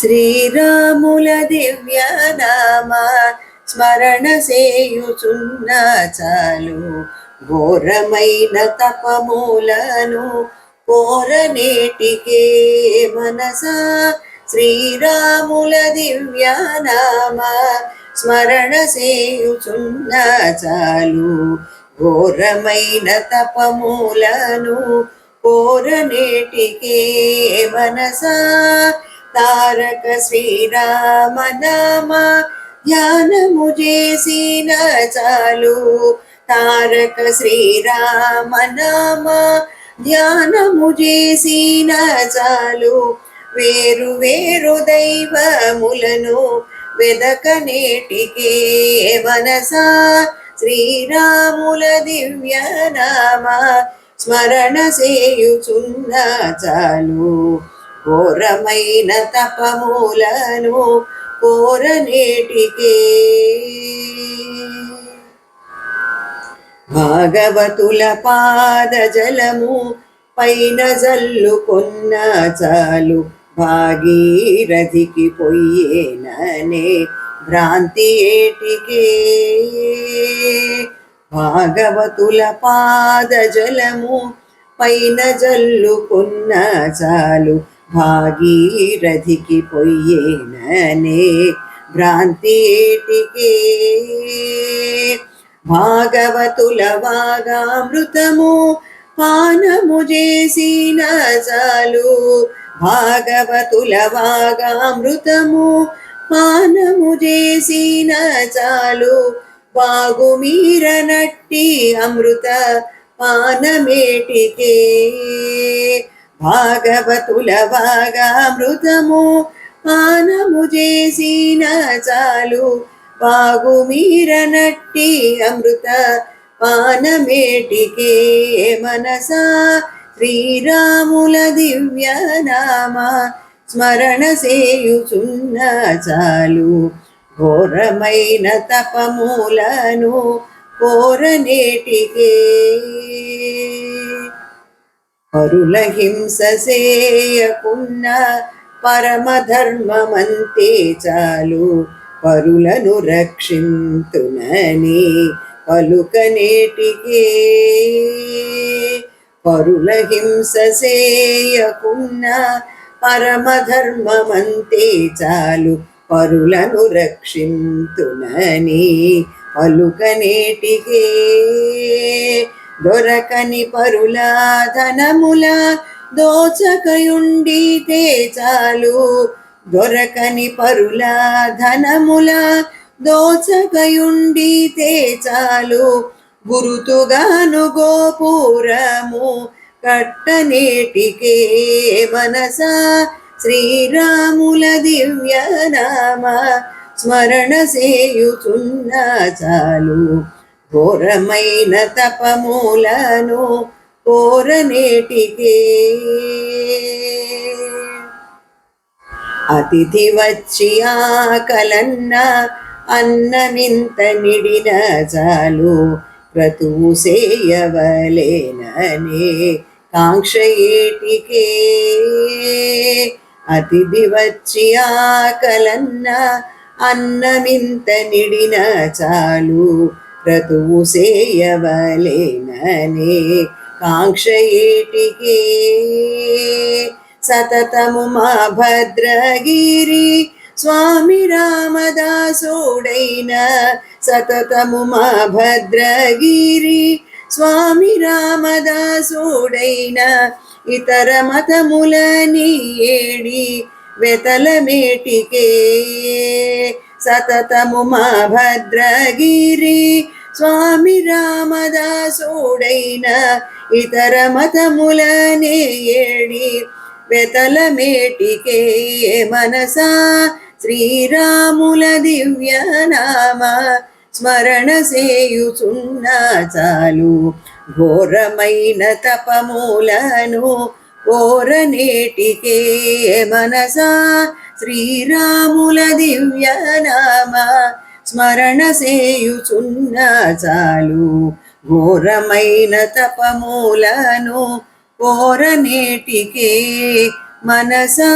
శ్రీరాముల దివ్య నామ స్మరణ సేయుచున్న చాలు. ఘోరమైన తపమూలను కోరనేటికే మనసా. శ్రీరాముల దివ్య నామ స్మరణ సేయుచున్న చాలు. ఘోరమైన తపమూలను కోరనేటికే మనసా. తారక శ్రీరామ నామ ధ్యానము చేసిన చాలు. తారక శ్రీరామ నామ ధ్యానము చేసిన చాలు. వేరు వేరు దైవములను వెదకనేటికే మనసా శ్రీరాముల దివ్య నామ స్మరణ చేయుచున్న చాలు. ఘోరమైన తపములను కోరనేటికే భాగవతుల పాద జలము పైన జల్లుకున్న చాలు భాగీరథికి పొయ్యేననే భ్రాంతి ఏటికే. భాగవతుల పాద జలము పైన జల్లుకున్న చాలు భాగీరథికి పొయ్యేననే భ్రాంతి భాగవతుల వాగామృతము పానము చేసిన చాలు భాగవతుల వాగామృతము పానము చేసిన చాలు బాగుమీరనట్టి అమృత పానమేటికే భాగవతుల వాగామృతము పానము చేసిన చాలు. బాగు బాగుమీరనట్టి అమృత పానమేటికే మనసా. శ్రీరాముల దివ్య నామ స్మరణ సేయుచున్న చాలు. ఘోరమైన తపమూలను కోరనేటికే. పరుల హింస సేయకున్న పరమధర్మమంతే చాలు. పరులను రక్షింతునని పలుకనేటికే పరుల హింస సేయకున్న పరమధర్మమంతే చాలు. పరులను రక్షింతునని పలుకనేటికే దొరకని పరుల ధనముల దోచకయుండితే చాలు. దొరకని పరుల ధనముల దోచకయుండితే చాలు. గురుతుగాను గోపురము కట్టనేటికే మనసా శ్రీరాముల దివ్య నామ స్మరణ సేయుచున్న చాలు. ఘోరమైన తపమూలను కోరనేటికే. అతిథి వచ్చి ఆకలన్న అన్నమింత నిడిన చాలు క్రతువు సేయవలేననే కాంక్ష ఏటికే. అతిథి వచ్చి ఆకలన్న అన్నమింత నిడిన చాలు క్రతువు సేయవలేననే కాంక్ష ఏటికి సతతము మా భద్రగిరి స్వామి రామదాసుడైన సతతము మా భద్రగిరి స్వామి రామదాసుడైన ఇతర మతములని ఏడి వెతలమేటికే సతతము మా భద్రగిరి స్వామి రామదాసుడైన ఇతర మతములనే ఏడి వెతలమేటికే మనసా శ్రీరాముల దివ్య నామ స్మరణ సేయుచున్నా చాలు. ఘోరమైన తపమూలను కోరనేటికే మనసా శ్రీరాముల దివ్య నామ. స్మరణ సేయుచున్న చాలు ఘోరమైన తపమూలను కోరనేటికే మనసా.